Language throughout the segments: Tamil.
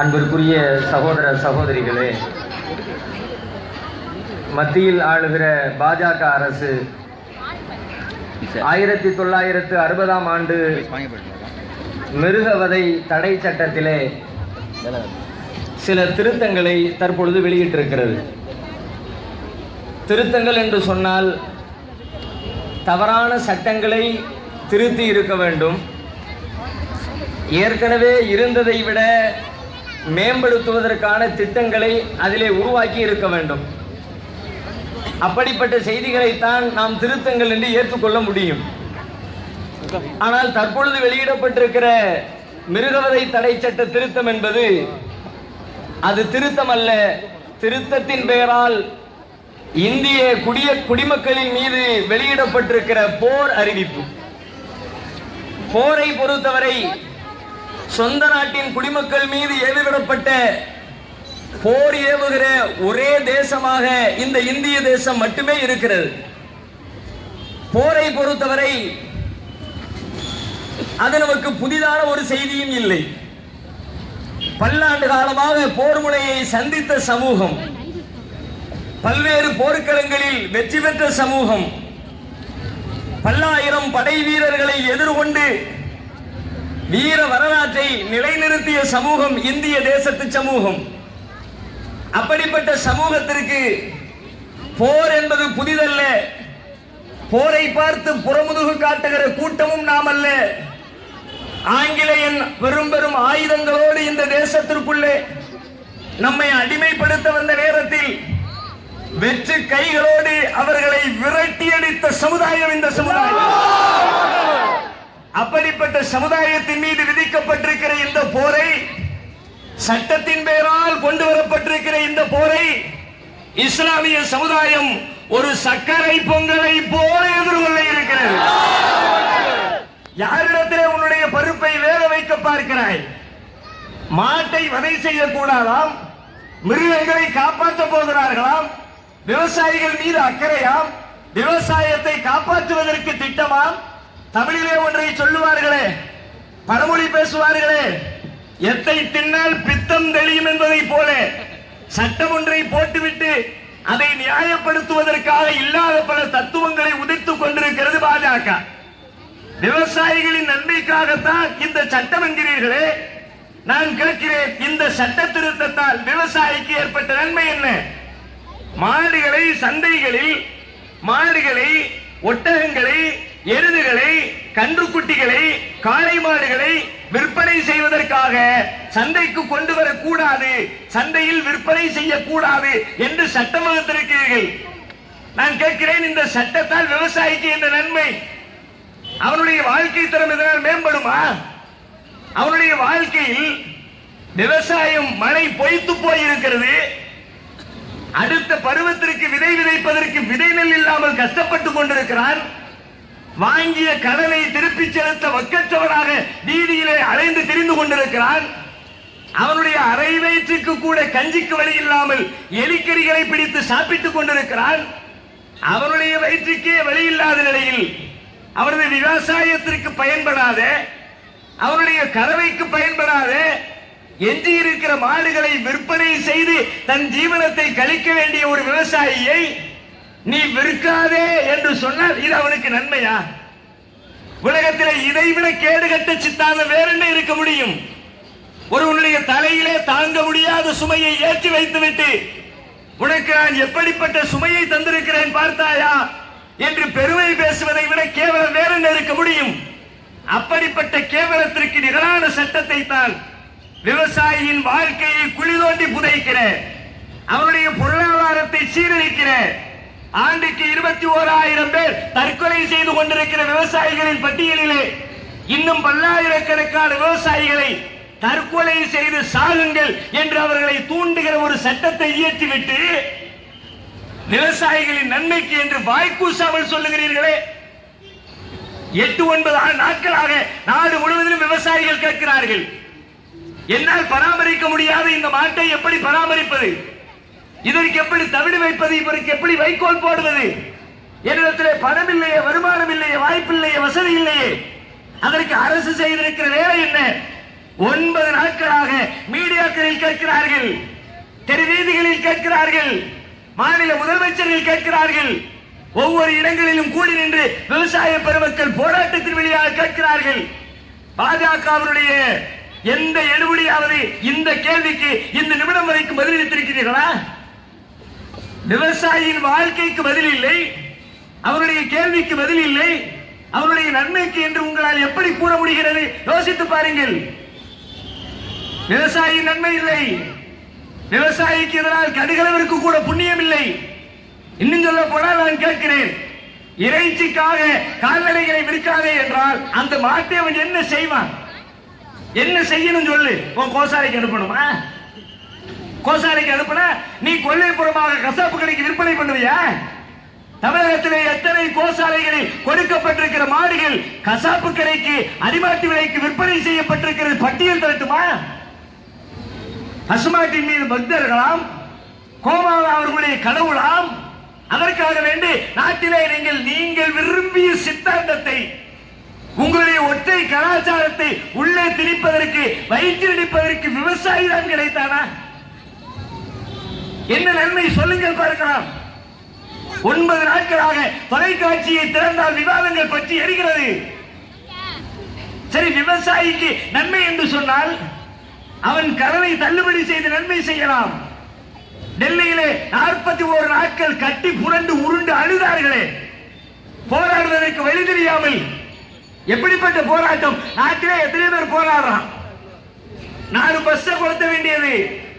அன்பிற்குரிய சகோதர சகோதரிகளே மத்தியில் ஆளுகிற பாஜக அரசு ஆயிரத்தி தொள்ளாயிரத்து அறுபதாம் ஆண்டு மிருகவதை தடை சட்டத்திலே சில திருத்தங்களை தற்பொழுது வெளியிட்டிருக்கிறது. திருத்தங்கள் என்று சொன்னால் தவறான சட்டங்களை திருத்தி இருக்க வேண்டும். ஏற்கனவே இருந்ததை விட மேம்படுத்துவதற்கான திட்டங்களை அதிலே உருவாக்கி இருக்க வேண்டும். அப்படிப்பட்ட செய்திகளைத்தான் நாம் திருத்தங்கள் என்று ஏற்றுக்கொள்ள முடியும். ஆனால் தற்பொழுது வெளியிடப்பட்டிருக்கிற மிருகவதை தடை சட்ட திருத்தம் என்பது அது திருத்தம் அல்ல. திருத்தத்தின் பெயரால் இந்திய குடிய குடிமக்களின் மீது வெளியிடப்பட்டிருக்கிற போர் அறிவிப்பு. போரை பொறுத்தவரை சொந்த நாட்டின் குடிமக்கள் மீது ஏவிவிடப்பட்ட போர் ஏவுகிற ஒரே தேசமாக இந்த இந்திய தேசம் மட்டுமே இருக்கிறது. போரை பொறுத்தவரை அது நமக்கு புதிதான ஒரு செய்தியும் இல்லை. பல்லாண்டு காலமாக போர் முனையை சந்தித்த சமூகம் பல்வேறு போர்க்களங்களில் வெற்றி பெற்ற சமூகம் பல்லாயிரம் படை வீரர்களை எதிர்கொண்டு வீர வரலாற்றை நிலைநிறுத்திய சமூகம் இந்திய தேசத்து சமூகம். அப்படிப்பட்ட சமூகத்திற்கு போர் என்பது புதிதல்ல. போரை பார்த்து புறமுதுகு காட்டுகிற கூட்டமும் நாம் அல்ல ஆங்கிலேயன் பெரும் பெரும் ஆயுதங்களோடு இந்த தேசத்திற்குள்ளே நம்மை அடிமைப்படுத்த வந்த நேரத்தில் வெற்று கைகளோடு அவர்களை விரட்டியடித்த சமுதாயம் இந்த சமுதாயம். அப்படிப்பட்ட சமுதாயத்தின் மீது விதிக்கப்பட்டிருக்கிற இந்த போரை சட்டத்தின் பெயரால் கொண்டு வரப்பட்டிருக்கிற இந்த போரை இஸ்லாமிய சமுதாயம் ஒரு சர்க்கரை பொங்கலை போல எதிர்கொள்ள இருக்கிறது. யாரிடத்திலே உன்னுடைய பருப்பை வேக வைக்க பார்க்கிறாய்? மாட்டை வதை செய்யக்கூடாதாம்? மிருகங்களை காப்பாற்ற போகிறார்களாம்? விவசாயிகள் மீது அக்கறையாம்? விவசாயத்தை காப்பாற்றுவதற்கு திட்டமாம்? தமிழிலே ஒன்றை சொல்லுவார்களே பழமொழி பேசுவார்களே எத்தை தின்னால் பித்தம் தெளியும் என்பதை போல சட்டம் ஒன்றை போட்டுவிட்டு அதை நியாயப்படுத்துவதற்காக இல்லாத பல தத்துவங்களை உதிர்த்துக் கொண்டிருக்கிறது பாஜக. விவசாயிகளின் நன்மைக்காகத்தான் இந்த சட்டம் என்கிறீர்களே நான் கேட்கிறேன் இந்த சட்ட திருத்தத்தால் விவசாயிக்கு ஏற்பட்ட நன்மை என்ன? மாடுகளை சந்தைகளில் மாடுகளை ஒட்டகங்களை எருதுகளை கன்றுக்குட்டிகளை காளை மாடுகளை விற்பனை செய்வதற்காக சந்தைக்கு கொண்டு வரக்கூடாது சந்தையில் விற்பனை செய்யக்கூடாது என்று சட்டம் வகுத்திருக்கிறீர்கள் நான் கேட்கிறேன் இந்த சட்டத்தால் விவசாயிக்கு இந்த நன்மை அவனுடைய வாழ்க்கை தரம் இதனால் மேம்படுமா? அவனுடைய வாழ்க்கையில் விவசாயம் மழை பொய்த்து போயிருக்கிறது. அடுத்த பருவத்திற்கு விதை விதைப்பதற்கு விதை நெல் இல்லாமல் கஷ்டப்பட்டுக் கொண்டிருக்கிறான். வாங்கிய கடனை திருப்பிச் செலுத்த வக்கச்சவராக வீதியிலே அலைந்து திரிந்து கொண்டிருக்கிறான். அவனுடைய அரை வயிற்றுக்கு கூட கஞ்சிக்கு வழி இல்லாமல் எலிக்கறிகளை பிடித்து சாப்பிட்டுக் கொண்டிருக்கிறான். அவனுடைய வயிற்றுக்கே வழி இல்லாத நிலையில் அவரது விவசாயத்திற்கு பயன்படாத அவருடைய கறவைக்கு பயன்படாத எஞ்சி இருக்கிற மாடுகளை விற்பனை செய்து தன் ஜீவனத்தை கழிக்க வேண்டிய ஒரு விவசாயியை நீ விற்காதே என்று சொன்னால் இது அவனுக்கு நன்மையா? உலகத்தில் இதைவிட கேடுகட்ட சித்தாந்தம் வேற என்ன இருக்க முடியும்? ஒருவனுடைய தலையிலே தாங்க முடியாத சுமையை ஏற்றி வைத்துவிட்டு உனக்கு நான் எப்படிப்பட்ட சுமையை தந்திருக்கிறேன் பார்த்தாயா? என்று பெருமை பேசுவதை விட கேவலம் வேற என்ன இருக்க முடியும்? அப்படிப்பட்ட கேவலத்திற்கு நிகரான சட்டத்தை தான் விவசாயியின் வாழ்க்கையை குழி தோண்டி புதைக்கிற அவருடைய பொருளாதாரத்தை சீரழிக்கிற ஆண்டுக்கு இருபத்தி ஓராயிரம் பேர் தற்கொலை செய்து கொண்டிருக்கிற விவசாயிகளின் பட்டியலிலே இன்னும் பல்லாயிரக்கணக்கான விவசாயிகளை தற்கொலை செய்து சாகுங்கள் என்று அவர்களை தூண்டுகிற ஒரு சட்டத்தை இயற்றிவிட்டு விவசாயிகளின் நன்மைக்கு என்று வாய்க்கூசாமல் சொல்லுகிறீர்களே. எட்டு ஒன்பது நாட்களாக நாடு முழுவதிலும் விவசாயிகள் கேட்கிறார்கள். என்னால் பராமரிக்க முடியாத இந்த மாட்டை எப்படி பராமரிப்பது? இதற்கு எப்படி தவிடு வைப்பது? இவருக்கு எப்படி வைக்கோல் போடுவது? என்னிடத்திலே பணம் இல்லையே வருமானம் இல்லையே வாய்ப்பு இல்லையே வசதி இல்லையே. அதற்கு அரசு செய்திருக்கிற வேலை என்ன? ஒன்பது நாட்களாக மீடியாக்களில் கேட்கிறார்கள் தெருவீதிகளில் கேட்கிறார்கள் மாநில முதலமைச்சர்கள் கேட்கிறார்கள். ஒவ்வொரு இடங்களிலும் கூடி நின்று விவசாய பெருமக்கள் போராட்டத்தின் வழியாக கேட்கிறார்கள். பாஜகவினுடைய எந்த எடுபடியாவது இந்த கேள்விக்கு இந்த நிமிடம் வரைக்கும் பதிலளித்திருக்கிறீர்களா? விவசாயியின் வாழ்க்கைக்கு பதில் இல்லை. அவருடைய கேள்விக்கு பதில் இல்லை. அவருடைய நன்மைக்கு என்று உங்களால் எப்படி கூற முடிகிறது? யோசித்து பாருங்கள். விவசாயியின் நன்மை இல்லை. விவசாயிக்கு இதனால் கடுகளவிற்கு கூட புண்ணியம் இல்லை. இன்னும் சொல்ல போனால் நான் கேட்கிறேன். இறைச்சிக்காக கால்நடைகளை விற்காதே என்றால் அந்த மாட்டை அவன் என்ன செய்வான்? என்ன செய்யணும் சொல்லு. உன் கோசாலைக்கு அனுப்பணுமா? கோசாலைக்கு அனுப்புன நீ கொள்ளைப்புறமாக கசாப்பு கடைக்கு விற்பனை பண்ணுவியா? தமிழகத்திலே எத்தனை கோசாலைகளில் கொடுக்கப்பட்டிருக்கிற மாடுகள் கசாப்பு கடைக்கு அடிமாட்டு விலைக்கு விற்பனை செய்யப்பட்டிருக்கிறது? பட்டியல் தரட்டுமா? பசுமாட்டின் மீது பக்தர்களாம் கோமாவா அவர்களுடைய கடவுளாம் அதற்காக வேண்டி நாட்டிலே நீங்கள் நீங்கள் விரும்பிய சித்தாந்தத்தை உங்களுடைய ஒற்றை கலாச்சாரத்தை உள்ளே திணிப்பதற்கு வயிற்றிடிப்பதற்கு விவசாயி தான் கிடைத்தானா? என்ன நன்மை சொல்லுங்கள் பார்க்கலாம். ஒன்பது நாட்களாக தொலைக்காட்சியை திறந்தால் விவாதங்கள் பற்றி எரிகிறது. சரி விவசாயிக்கு நன்மை என்று சொன்னால் அவன் கடனை தள்ளுபடி செய்து நன்மை செய்யலாம். டெல்லியிலே நாற்பத்தி ஓரு நாட்கள் கட்டி புரண்டு உருண்டு அழுதார்களே. போராடுவதற்கு வழி தெரியாமல் எப்படிப்பட்ட போராட்டம்? நாட்டிலே எத்தனை பேர் போராடுறான்? நாலு பஸ் கொடுத்த வேண்டியது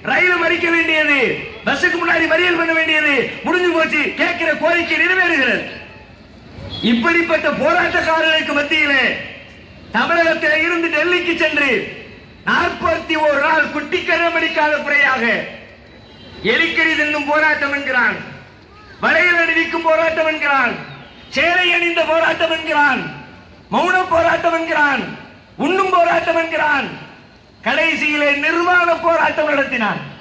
ரயில் மறிக்க வேண்டியது பஸ்ஸுக்கு முன்னாடி மறியல் பண்ண வேண்டியது முடிஞ்சு போச்சு. கேட்கிற கோரிக்கை நிறைவேறுகிறது. இப்படிப்பட்ட போராட்டக்காரர்களுக்கு மத்தியிலே தமிழகத்தில் இருந்து டெல்லிக்கு சென்று நாற்பத்தி ஒரு நாள் குட்டி கரமடிக்காத குறையாக எலிக்கடி தின்னும் போராட்டம் என்கிறான். வளையல் அணிவிக்கும் போராட்டம் என்கிறான். சேலை அணிந்த போராட்டம் என்கிறான். மௌன போராட்டம் என்கிறான். உண்ணும் போராட்டம் என்கிறான். கடைசியிலே நிர்வாண போராட்டம் நடத்தினான்.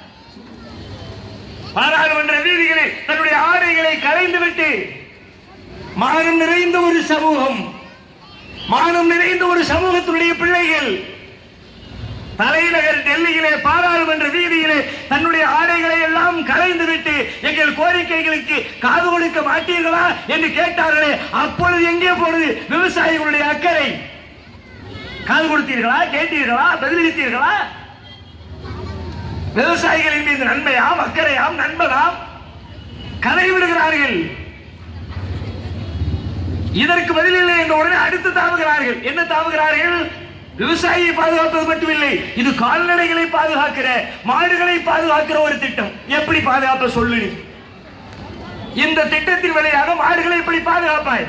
பாராளுமன்ற வீதிகளில் தன்னுடைய ஆடைகளை கலைந்துவிட்டு மானம் நிறைந்த ஒரு சமூகம் மானம் நிறைந்த ஒரு சமூகத்தினுடைய பிள்ளைகள் தலைநகர் டெல்லியிலே பாராளுமன்ற வீதியிலே தன்னுடைய ஆடைகளை எல்லாம் கலைந்துவிட்டு எங்கள் கோரிக்கைகளுக்கு காது கொடுக்க மாட்டீர்களா என்று கேட்டார்களே அப்பொழுது எங்கே போனது? விவசாயிகளுடைய அக்கறை. காது கொடுத்தீர்களா? கேட்டீர்களா? பதிலளித்தீர்களா? விவசாயிகளின் மீது நன்மையாம் அக்கறையாம் நண்பனாம் கதை விடுகிறார்கள். இதற்கு பதிலில்லை என்ற உடனே அடுத்து தாவுகிறார்கள். என்ன தாவுகிறார்கள்? விவசாயியை பாதுகாப்பது மட்டுமில்லை இது கால்நடைகளை பாதுகாக்கிற மாடுகளை பாதுகாக்கிற ஒரு திட்டம். எப்படி பாதுகாப்ப சொல்லு இந்த திட்டத்தின் வழியாக மாடுகளை எப்படி பாதுகாப்பாய்?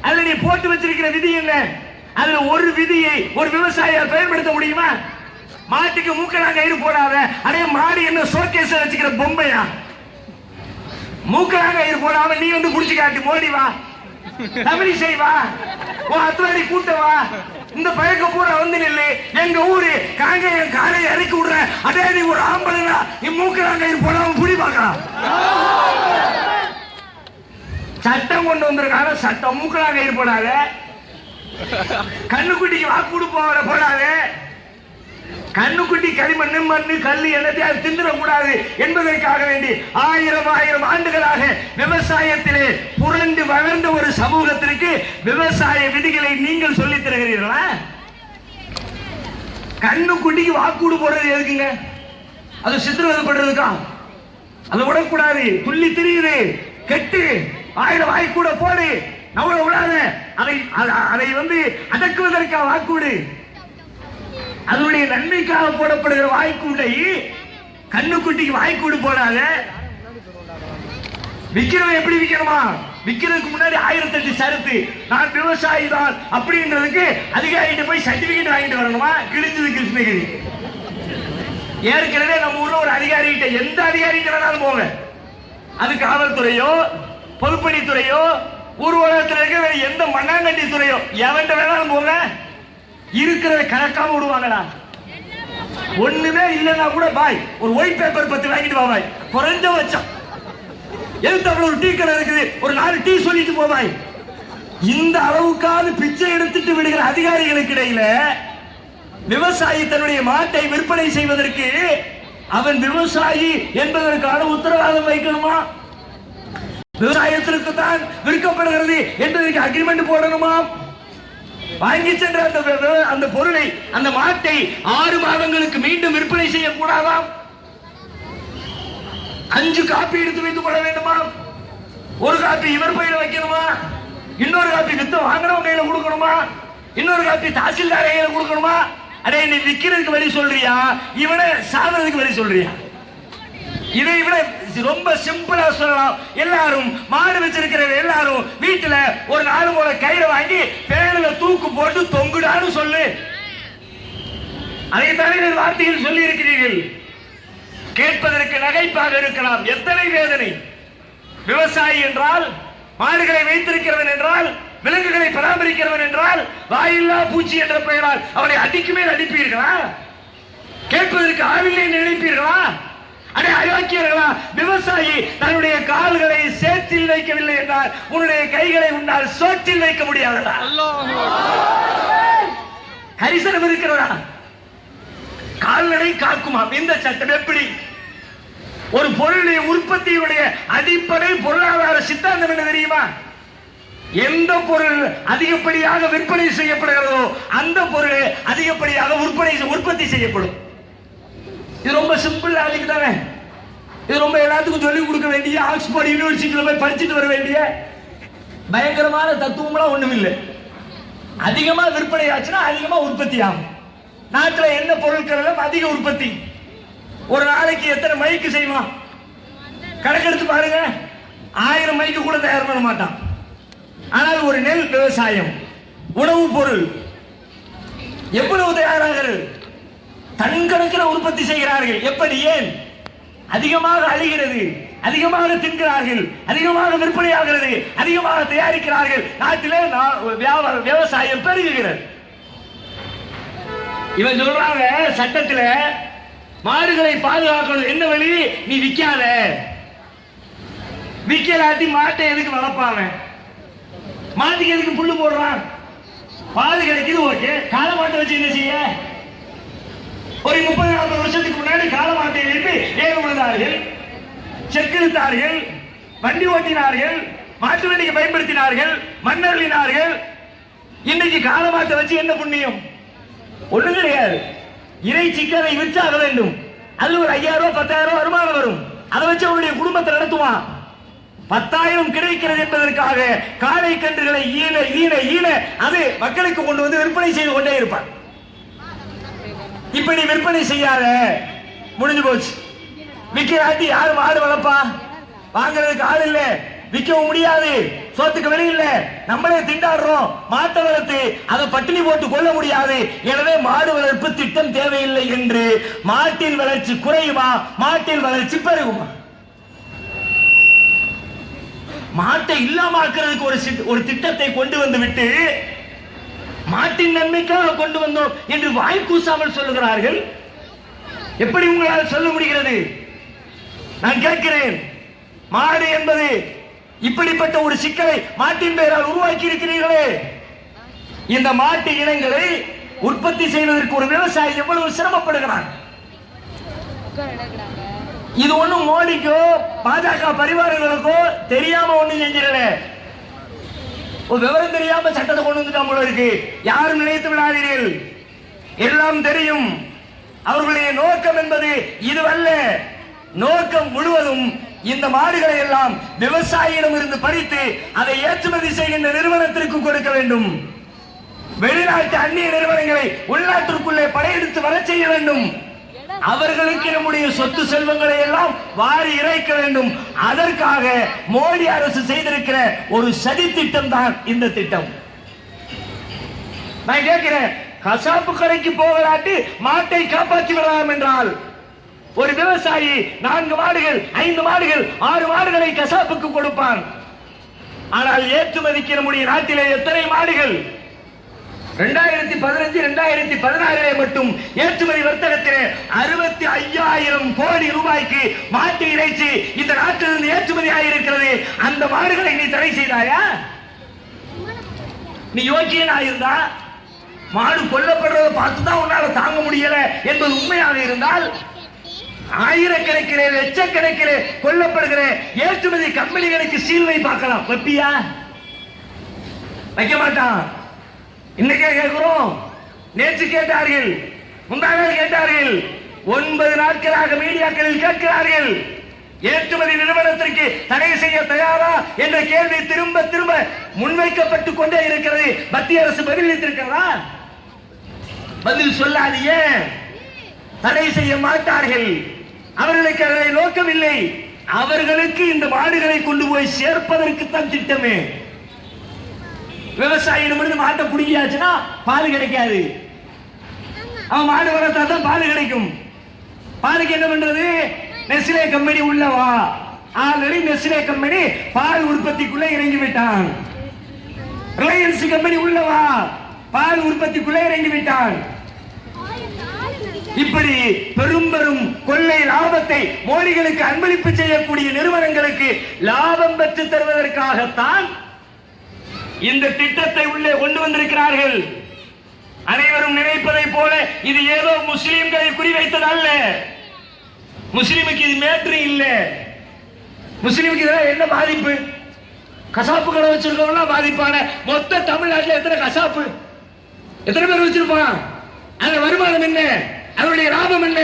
அதுல நீ போட்டு வச்சிருக்கிற விதி என்ன? அதுல ஒரு விதியை ஒரு விவசாயியால் பயன்படுத்த முடியுமா? மாட்டுக்கு மூக்கணாங்க கயிறு போடாத. அதே மாடு என்ன சோகேஸ் வச்சுக்கிற பொம்மையா? மூக்கணாங்க கயிறு போடாம நீ வந்து குடிச்சு காட்டி மோடி வா. தமிழி செய்வா உன் அத்துவாடி கூட்ட வா. இந்த பழக்க பூரா வந்து நில்லு. எங்க ஊரு காங்கேயம் காலை இறக்கி விடுற. அதே நீ ஒரு ஆம்பளைனா நீ மூக்கணாங்க கயிறு போடாம புடி பார்க்கலாம் சட்டம் கொண்டு வந்திருக்காங்க. சட்டம் மூக்கணாங்க கயிறு போடாத. கண்ணுக்குட்டிக்கு வாக்கு கொடுப்பவர போடாத. கண்ணுக்குட்டி களிமண் மண்ணு கல்லு என்னத்தையாவது தின்னுடக்கூடாது என்பதற்காக வேண்டி ஆயிரம் ஆயிரம் ஆண்டுகளாக விவசாயத்திலே புரண்டு வளர்ந்த ஒரு சமூகத்திற்கு விவசாய விதிகளை நீங்கள் சொல்லி தருகிறீர்களா? கண்ணுக்குட்டிக்கு வாக்கூடு போடுறது எதுக்குங்க? அது சித்திரவதைப்படுறதுக்கா? அதை விடக்கூடாது. துள்ளி திரியுது. கெட்டு. ஆயிரம் வாய் கூட போடு. நவள விடாத அதை அத- அதை வந்து அடக்குவதற்கா வாக்குடு? அதனுடைய நன்மைக்காக போடப்படுகிற வாய்க்குண்டை கண்ணுக்குட்டிக்கு வாய்க்கூடு போடாத. விக்கிறவன் எப்படி விற்கணுமா விக்கிறதுக்கு முன்னாடி ஆயிரத்தி எட்டு சரத்து. நான் விவசாயி தான் அப்படின்றதுக்கு அதிகாரிகிட்ட போய் சர்டிபிகேட் வாங்கிட்டு வரணுமா? கிழிஞ்சது கிருஷ்ணகிரி. ஏற்கனவே நம்ம ஊர்ல ஒரு அதிகாரிகிட்ட எந்த அதிகாரிகிட்ட வேணாலும் போங்க. அது காவல்துறையோ பொதுப்பணித்துறையோ ஊர்வலகத்தில் இருக்க வேற எந்த மண்ணாங்கட்டி துறையோ எவன்கிட்ட வேணாலும் போங்க. இருக்கிறத கணக்காம விடுவாங்கடா. ஒண்ணுமே இல்லைன்னா கூட பாய் ஒரு ஒயிட் பேப்பர் பத்து வாங்கிட்டு வா பாய். குறைஞ்ச வச்சம். அவ்வளவு ஒரு டீ கடை இருக்குது. ஒரு நாலு டீ சொல்லிட்டு போவாய் இந்த அளவுக்காவது பிச்சை எடுத்துட்டு விடுகிற அதிகாரிகளுக்கு இடையில விவசாயி தன்னுடைய மாட்டை விற்பனை செய்வதற்கு அவன் விவசாயி என்பதற்கான உத்தரவாதம் வைக்கணுமா? விவசாயத்திற்கு தான் விற்கப்படுகிறது என்பதற்கு அக்ரிமெண்ட் போடணுமா? வாங்கி சென்ற அந்த அந்த பொருளை அந்த மாட்டை ஆறு மாதங்களுக்கு மீண்டும் விற்பனை செய்யக்கூடாதாம் அஞ்சு காப்பி எடுத்து வைத்துக் கொள்ள வேண்டுமா? ஒரு காப்பி இவர் பையில வைக்கணுமா? இன்னொரு காப்பி வித்த வாங்கினவங்க கையில கொடுக்கணுமா? இன்னொரு காப்பி தாசில்தார் கையில கொடுக்கணுமா? அடே நீ விக்கிறதுக்கு வழி சொல்றியா? இவனை சாதனத்துக்கு வழி சொல்றியா? இதை இவனை ரொம்ப சிம்பிளா சொல்லலாம். எல்லாரும் மாடு வச்சிருக்கிற எல்லாரும் வீட்டுல ஒரு நாலு போல கையில வாங்கி பேரில் தூக்கு போட்டு தொங்குடான்னு சொல்லு. அதை தவிர வார்த்தையில் சொல்லி இருக்கிறீர்கள் கேட்பதற்கு நகைப்பாக இருக்கலாம். எத்தனை வேதனை. விவசாயி என்றால் மாடுகளை வைத்திருக்கிறவன் என்றால் விலங்குகளை பராமரிக்கிறவன் என்றால் வாயில்லா பூச்சி என்ற பெயரால் அவனை அடிக்குமே அடிப்பீர்களா? கேட்பதற்கு ஆவில்லை நினைப்பீர்களா? அடே அயோக்கியர்களா விவசாயி தன்னுடைய கால்களை சேற்றில் வைக்கவில்லை என்றால் உன்னுடைய கைகளை உன்னால் சோற்றில் வைக்க முடியாதடா. கரிசனம் இருக்கிறதா? கால்நடை காக்குமாம். இந்த சட்டம் எப்படி? ஒரு பொருளுடைய உற்பத்தியுடைய அடிப்படை பொருளாதார சித்தாந்தம் என்ன தெரியுமா? எந்த பொருள் அதிகப்படியாக விற்பனை செய்யப்படுகிறதோ அந்த பொருள் அதிகப்படியாக விற்பனை உற்பத்தி செய்யப்படும். இது ரொம்ப சிம்பிள் லாஜிக் தானே? இது ரொம்ப எல்லாத்துக்கும் சொல்லிக் கொடுக்க வேண்டிய ஆக்ஸ்போர்ட் யூனிவர்சிட்டியில் போய் படிச்சுட்டு வர வேண்டிய பயங்கரமான தத்துவம்லாம் ஒண்ணும் இல்லை. அதிகமா விற்பனை ஆச்சுன்னா அதிகமா உற்பத்தி ஆகும். நாட்டில் என்ன பொருட்கள் எல்லாம் அதிக உற்பத்தி? ஒரு நாளைக்கு எத்தனை மைக்கு செய்வான்? கணக்கெடுத்து பாருங்க. ஆயிரம் மைக்கு கூட தயார் பண்ண மாட்டான். ஆனால் ஒரு நெல் விவசாயம் உணவுப் பொருள் எவ்வளவு தயாராகிறது? கண்கணக்கில் உற்பத்தி செய்கிறார்கள். எப்படி ஏன்? அதிகமாக அழிகிறது அதிகமாக தின்கிறார்கள் அதிகமாக விற்பனையாகிறது அதிகமாக தயாரிக்கிறார்கள். நாட்டிலே விவசாயம் பெருகுகிறது. இவன் சொல்றாங்க சட்டத்தில் மாடுகளை பாதுகாக்கணும். என்ன வழி? நீ விற்காத. விற்கலாட்டி மாட்டை எதுக்கு வளர்ப்பாங்க? மாட்டுக்கு எதுக்கு புல்லு போடுறான்? பால் கிடைக்குது ஓகே. காளை மாட்டை வச்சு என்ன செய்ய? ஒரு முப்பது நாற்பது வருஷத்துக்கு முன்னாடி காலமாட்டை எழுப்பி ஏறு விழுந்தார்கள். செக்கிழுத்தார்கள் வண்டி ஓட்டினார்கள். மாட்டு வண்டியை பயன்படுத்தினார்கள். மண்ணள்ளினார்கள் இன்னைக்கு காலமாட்டை வச்சு என்ன புண்ணியம்? ஒண்ணும் கிடையாது. இறைச்சிக்கு அதை விற்றாக வேண்டும். அது ஒரு ஐயாயிரம் ரூபாய் பத்தாயிரம் ரூபாய் வருமானம் வரும். அதை வச்சு அவனுடைய குடும்பத்தை நடத்துவான் பத்தாயிரம் கிடைக்கிறது என்பதற்காக காளை கன்றுகளை ஈன ஈன ஈன அது மக்களுக்கு கொண்டு வந்து விற்பனை செய்து கொண்டே இருப்பான் இப்ப நீ விற்பனை செய்யாத. முடிஞ்சு போச்சு. விக்கிறாட்டி யாரும் மாடு வளர்ப்பா? வாங்குறதுக்கு ஆள் இல்ல. விற்கவும் முடியாது. சோத்துக்கு வெளி இல்ல. நம்மளே திண்டாடுறோம். மாட்டை வளர்த்து அதை பட்டினி போட்டு கொள்ள முடியாது. எனவே மாடு வளர்ப்பு திட்டம் தேவையில்லை என்று மாட்டின் வளர்ச்சி குறையுமா? மாட்டின் வளர்ச்சி பெருகுமா? மாட்டை இல்லாம ஆக்குறதுக்கு ஒரு ஒரு திட்டத்தை கொண்டு வந்து விட்டு மாட்டின் நன்மைக்காக கொண்டு வந்தோம் என்று வாய் கூசாமல் சொல்லுகிறார்கள்? எப்படி உங்களால் சொல்ல முடிகிறது? நான் கேட்கிறேன். மாடு என்பது இப்படிப்பட்ட ஒரு சிக்கலை மாட்டின் பெயரால் உருவாக்கி இருக்கிறீர்களே இந்த மாட்டு இனங்களை உற்பத்தி செய்வதற்கு ஒரு விவசாயி எவ்வளவு சிரமப்படுகிறான்? இது ஒண்ணும் மோடிக்கோ பாஜக பரிவாரங்களுக்கோ தெரியாம ஒண்ணு செஞ்சிடல ஒரு விவரம் தெரியாம சட்டத்தை கொண்டு வந்துட்டான் போல இருக்கு. யாரும் நினைத்து விடாதீர்கள். எல்லாம் தெரியும். அவர்களுடைய நோக்கம் என்பது இதுவல்ல. நோக்கம் முழுவதும் இந்த மாடுகளை எல்லாம் விவசாயியிடம் இருந்து பறித்து அதை ஏற்றுமதி செய்கின்ற நிறுவனத்திற்கு கொடுக்க வேண்டும். வெளிநாட்டு அந்நிய நிறுவனங்களை உள்நாட்டிற்குள்ளே படையெடுத்து வரச் செய்ய வேண்டும். அவர்களுக்கு நம்முடைய சொத்து செல்வங்களை எல்லாம் வாரி இறைக்க வேண்டும். அதற்காக மோடி அரசு செய்திருக்கிற ஒரு சதி திட்டம் தான் இந்த திட்டம். நான் கேட்கிறேன் கசாப்பு கடைக்கு போகலாட்டி மாட்டை காப்பாற்றி விடலாம் என்றால் ஒரு விவசாயி நான்கு மாடுகள் ஐந்து மாடுகள் ஆறு மாடுகளை கசாப்புக்கு கொடுப்பான். ஆனால் ஏற்றுமதிக்கு நம்முடைய நாட்டிலே எத்தனை மாடுகள்? ரெண்டாயிரத்தி பதினஞ்சு ரெண்டாயிரத்தி பதினாறிலே மட்டும் ஏற்றுமதி வர்த்தகத்திலே அறுபத்தி ஐயாயிரம் கோடி ரூபாய்க்கு மாட்டு இறைச்சி இந்த நாட்டிலிருந்து ஏற்றுமதி ஆகியிருக்கிறது. அந்த மாடுகளை நீ தடை செய்தாயா? நீ யோக்கியனா இருந்தா? மாடு கொல்லப்படுறத பார்த்து தான் உன்னால தாங்க முடியல என்பது உண்மையாக இருந்தால் ஆயிரக்கணக்கிலே லட்சக்கணக்கிலே கொல்லப்படுகிற ஏற்றுமதி கம்பெனிகளுக்கு சீல் வை பார்க்கலாம். வைப்பியா? வைக்க மாட்டான். இன்னைக்கே கேட்கிறோம். நேற்று கேட்டார்கள் முந்தானால் கேட்டார்கள் ஒன்பது நாட்களாக மீடியாக்களில் கேட்கிறார்கள். ஏற்றுமதி நிறுவனத்திற்கு தடை செய்ய தயாரா என்ற கேள்வி திரும்ப திரும்ப முன்வைக்கப்பட்டுக் கொண்டே இருக்கிறது. மத்திய அரசு பதிலளித்திருக்கிறதா பதில் சொல்லாதீங்க. தடை செய்ய மாட்டார்கள். அவர்களுக்கு அதனை நோக்கமில்லை. அவர்களுக்கு இந்த மாடுகளை கொண்டு போய் சேர்ப்பதற்கு தான் திட்டமே. விவசாயியிடமிருந்து மாட்டை பிடிங்கியாச்சுன்னா பால் கிடைக்காது. அவன் மாடு வளர்த்தா தான் பால் கிடைக்கும். பாலுக்கு என்ன பண்றது? நெஸ்லே கம்பெனி உள்ளவா ஆல்ரெடி நெஸ்லே கம்பெனி பால் உற்பத்திக்குள்ள இறங்கி விட்டான். ரிலையன்ஸ் கம்பெனி உள்ளவா பால் உற்பத்திக்குள்ள இறங்கி விட்டான். இப்படி பெரும் பெரும் கொள்ளை லாபத்தை மோடிகளுக்கு அன்பளிப்பு செய்யக்கூடிய நிறுவனங்களுக்கு லாபம் பெற்று தருவதற்காகத்தான் இந்த திட்டத்தை உள்ளே கொண்டு வந்திருக்கிறார்கள். அனைவரும் நினைப்பதை போல இது ஏதோ முஸ்லிம்களை குறிவைத்தது அல்ல முஸ்லிமுக்கு இது மேட்ரு இல்ல. முஸ்லிமுக்கு இதெல்லாம் என்ன பாதிப்பு? கசாப்பு கடை வச்சிருக்கவங்க பாதிப்பான மொத்த தமிழ்நாட்டில் எத்தனை கசாப்பு? எத்தனை பேர் வச்சிருப்பான் அந்த வருமானம் என்ன? அவருடைய லாபம் என்ன?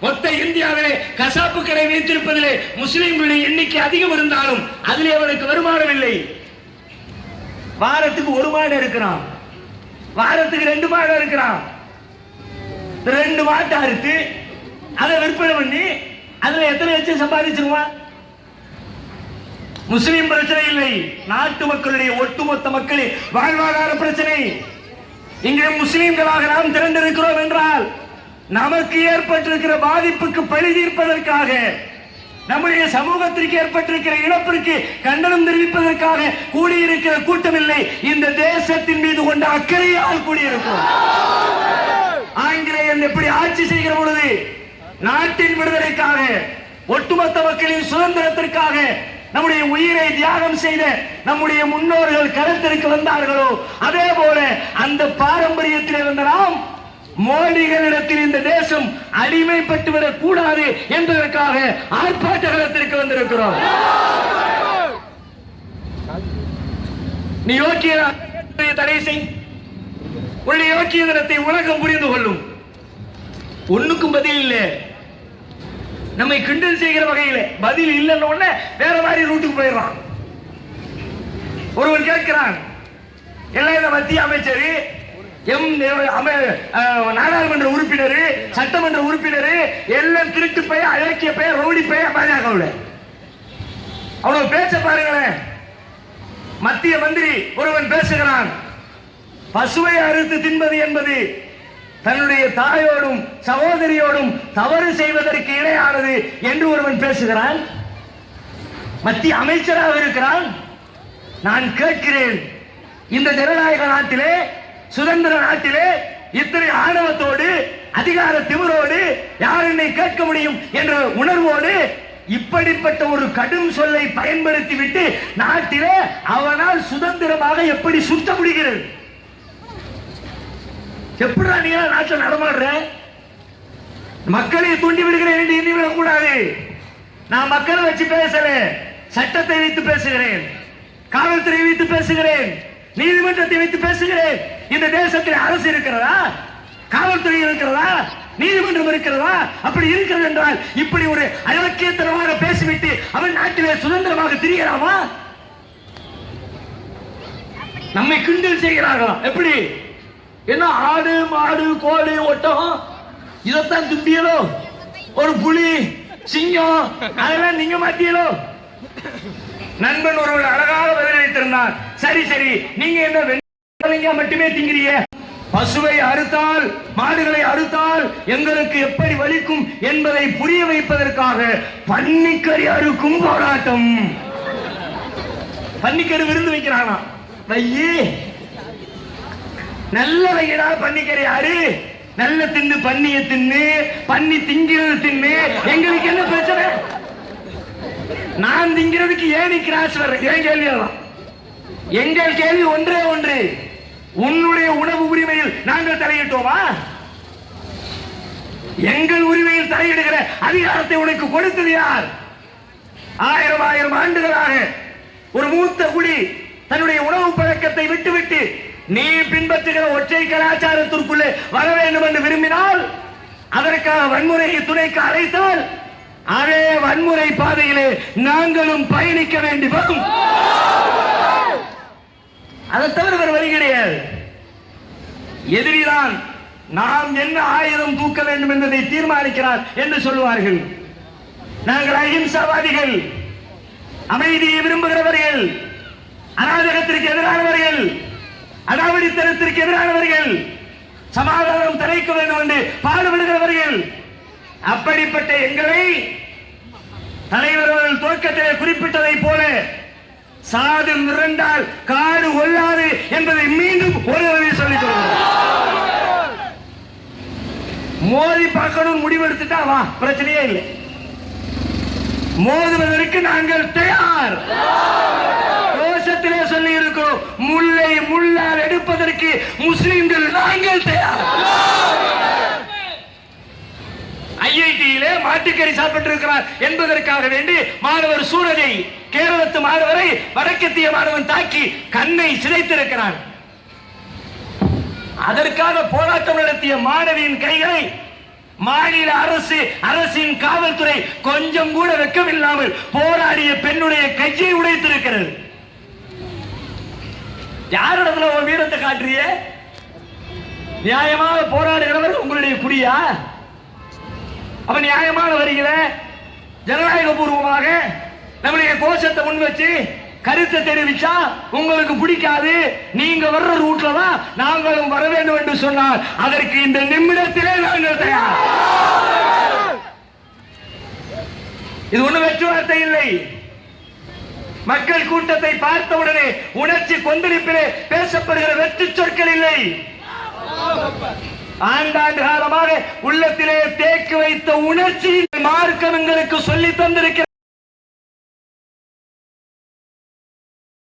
மொத்த இந்தியாவிலே கசாப்பு கடை வைத்திருப்பதிலே முஸ்லிம்களுடைய எண்ணிக்கை அதிகம் இருந்தாலும் அதிலே அவனுக்கு வருமானம் இல்லை. வாரத்துக்கு ஒரு மாடு இருக்கிறான் வாரத்துக்கு ரெண்டு மாடு இருக்கிறான் ரெண்டு மாட்டை அறுத்து அதை விற்பனை பண்ணி அதுல எத்தனை லட்சம் சம்பாதிச்சிருவான்? முஸ்லிம் பிரச்சனை இல்லை. நாட்டு மக்களுடைய ஒட்டுமொத்த மக்களின் வாழ்வாதார பிரச்சனை. இங்கே முஸ்லிம்களாக நாம் திரண்டிருக்கிறோம் என்றால் நமக்கு ஏற்பட்டிருக்கிற பாதிப்புக்கு பழி தீர்ப்பதற்காக நம்முடைய சமூகத்திற்கு ஏற்பட்டிருக்கிற இழப்பிற்கு கண்டனம் தெரிவிப்பதற்காக கூடியிருக்கிற கூட்டம் இல்லை இந்த தேசத்தின் மீது கொண்ட அக்கறையால் கூடியிருக்கும் ஆங்கிலேயன் எப்படி ஆட்சி செய்கிற பொழுது நாட்டின் விடுதலைக்காக ஒட்டுமொத்த மக்களின் சுதந்திரத்திற்காக நம்முடைய உயிரை தியாகம் செய்த நம்முடைய முன்னோர்கள் கருத்திற்கு வந்தார்களோ அதே போல அந்த பாரம்பரியத்தில் இருந்த நாம் மோடிகளிடத்தில் இந்த தேசம் அடிமைப்பட்டு விடக் கூடாது என்பதற்காக ஆர்ப்பாட்டகத்திற்கு வந்திருக்கிறோம். நீ யோக்கிய தடை செய். உள்ள யோக்கிய தினத்தை உலகம் புரிந்து கொள்ளும். ஒண்ணுக்கும் பதில் இல்லை. நம்மை கிண்டல் செய்கிற வகையில் பதில் இல்லைன்னு உடனே வேற மாதிரி ரூட்டுக்கு போயிடுறான். ஒருவன் கேட்கிறான் எல்லாம் இந்த மத்திய அமைச்சர் எம் நாடாளுமன்ற உறுப்பினர் சட்டமன்ற உறுப்பினர் எல்லாம் திருட்டு பெயர் அழகிய பெயர் ரவுடி பெயர் பாஜகவுல அவ்வளவு பேச்ச பாருங்களேன். மத்திய மந்திரி ஒருவன் பேசுகிறான். பசுவை அறுத்து தின்பது என்பது தன்னுடைய தாயோடும் சகோதரியோடும் தவறு செய்வதற்கு இணையானது என்று ஒருவன் பேசுகிறான். மத்திய அமைச்சராக இருக்கிறான். நான் கேட்கிறேன். இந்த ஜனநாயக நாட்டிலே சுதந்திர நாட்டிலே இத்தனை ஆணவத்தோடு அதிகார திமிரோடு யார் என்னை கேட்க முடியும் என்ற உணர்வோடு இப்படிப்பட்ட ஒரு கடும் சொல்லை பயன்படுத்தி விட்டு நாட்டிலே அவனால் சுதந்திரமாக எப்படி சுத்த முடிகிறது? எப்படா நீ நாட்டில் நடமாடுற? மக்களை தூண்டி விடுகிறேன் என்று எண்ணி விடக்கூடாது. நான் மக்களை வச்சு பேசல சட்டத்தை வைத்து பேசுகிறேன் காவல்துறை வைத்து பேசுகிறேன். நீதிமன்றத்தை வைத்து பேசுகிறேன். இந்த தேசத்தில் அரசு இருக்கிறதா? காவல்துறை இருக்கிறதா? நீதிமன்றம் இருக்கிறதா? அப்படி இருக்கிறது என்றால் இப்படி ஒரு அழக்கியத்தனமாக பேசிவிட்டு அவன் நாட்டிலே சுதந்திரமாக திரியலாமா நம்மை கிண்டல் செய்கிறார்களாம் எப்படி? என்ன ஆடு மாடு கோழி ஒட்டகம்? இதைத்தான் தும்பியலோ ஒரு புலி சிங்கம் அதெல்லாம் நீங்க மாத்தியலோ? நண்பன் ஒருவன் அழகாக பதிலளித்திருந்தான் சரி சரி நீங்க என்ன மட்டுமே திங்கிறீங்க பசுவை அறுத்தால் மாடுகளை அறுத்தால் எங்களுக்கு எப்படி வலிக்கும் என்பதை புரிய வைப்பதற்காக பன்னிக்கறி அறுக்கும் போராட்டம். பன்னிக்கறி விருந்து வைக்கிறானா? வையே. நல்ல வையடா பன்னிக்கறி அரு நல்ல தின்னு பன்னிய தின்னு பன்னி திங்கிறது தின்னு. எங்களுக்கு என்ன பிரச்சனை? நான் திங்கிறதுக்கு ஏன் நீ கிராஸ் வர்ற ஏன் கேள்வி அதான் எங்கள் கேள்வி ஒன்றே ஒன்று. உன்னுடைய உணவு உரிமையில் நாங்கள் தலையிட்டோமா? எங்கள் உரிமையில் தலையிடுகிற அதிகாரத்தை உனக்கு கொடுத்தது யார்? ஆயிரம் ஆயிரம் ஆண்டுகளாக ஒரு மூத்த குடி தன்னுடைய உணவு பழக்கத்தை விட்டுவிட்டு நீ பின்பற்றுகிற ஒற்றை கலாச்சாரத்திற்குள்ளே வர வேண்டும் என்று விரும்பினால் அதற்காக வன்முறையை துணைக்கு அழைத்தால் அதே வன்முறை பாதையிலே நாங்களும் பயணிக்க வேண்டி வரும். அதை தவிர வேறு வழி கிடையாது. எதிரிதான் நாம் என்ன ஆயுதம் தூக்க வேண்டும் என்பதை தீர்மானிக்கிறார் என்று சொல்லுவார்கள். நாங்கள் அகிம்சாவாதிகள் அமைதியை விரும்புகிறவர்கள் அராஜகத்திற்கு எதிரானவர்கள் அடாவடித்தனத்திற்கு எதிரானவர்கள் சமாதானம் தலைக்க வேண்டும் என்று பாடுபடுகிறவர்கள் அப்படிப்பட்ட எங்களை தலைவர் அவர்கள் துவக்கத்திலே குறிப்பிட்டதை போல சாது மிரண்டால் காடு கொள்ளாது என்பதை மீண்டும் ஒரு தடவை சொல்லிக் மோதி பார்க்கணும் முடிவெடுத்துட்டா வா பிரச்சனையே இல்லை. மோதுவதற்கு நாங்கள் தயார். கோஷத்திலே சொல்லி இருக்கிறோம் முல்லை முள்ளால் எடுப்பதற்கு முஸ்லிம்கள் நாங்கள் தயார். ஐஐடியிலே மாட்டுக்கறி சாப்பிட்டு இருக்கிறார் என்பதற்காக வேண்டி மாணவர் சூரஜை கேரளத்து மாணவரை வடக்கத்திய மாணவன் தாக்கி கண்ணை சிதைத்திருக்கிறார். அதற்காக போராட்டம் நடத்திய மாணவியின் கைகளை மாநில அரசு அரசின் காவல்துறை கொஞ்சம் கூட வெக்கமில்லாமல் போராடிய பெண்ணுடைய கையை உடைத்திருக்கிறது. யாரிடத்துல உன் வீரத்தை காட்டுறிய? நியாயமாக போராடுகிறவர் உங்களுடைய குடியா? அப்ப நியாயமான வரியில ஜனநாயக பூர்வமாக நம்முடைய கோஷத்தை முன் வச்சு கருத்தை தெரிவிச்சா உங்களுக்கு பிடிக்காது. நீங்க வர்ற ரூட்ல தான் நாங்களும் வர வேண்டும் என்று சொன்னால் அதற்கு இந்த நிமிடத்திலே நாங்கள் தயார் இது ஒண்ணு வெற்று வார்த்தை இல்லை. மக்கள் கூட்டத்தை பார்த்தவுடனே உணர்ச்சி கொந்தளிப்பிலே பேசப்படுகிற வெற்றி சொற்கள் இல்லை. ஆண்டாண்டு காலமாக உள்ளத்திலே தேக்கி வைத்த உணர்ச்சி மார்க்கம் எங்களுக்கு சொல்லி தந்திருக்கிறது.